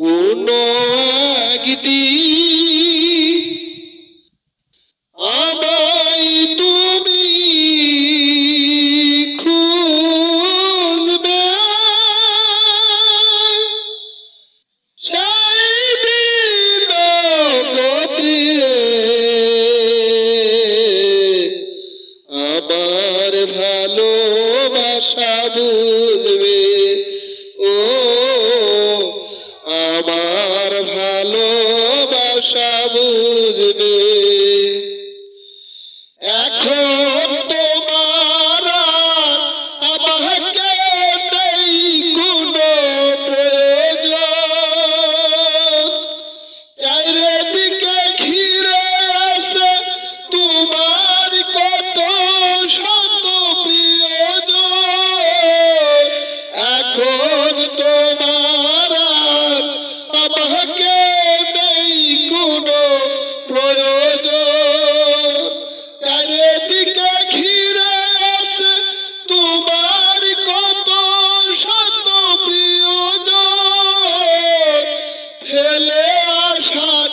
কোন আমায় তুমি খুঁজবে সেই দিন গতিয়ে আমার ভালোবাসা আমার ভালোবাসা বুঝবে। এখন তোমার আমাকে নেই কোনো চারিদিকে ঘিরে আছে তোমার কত শত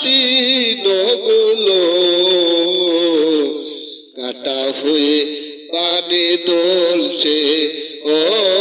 দিনগুলো কাটা হয়ে পানে দলছে ও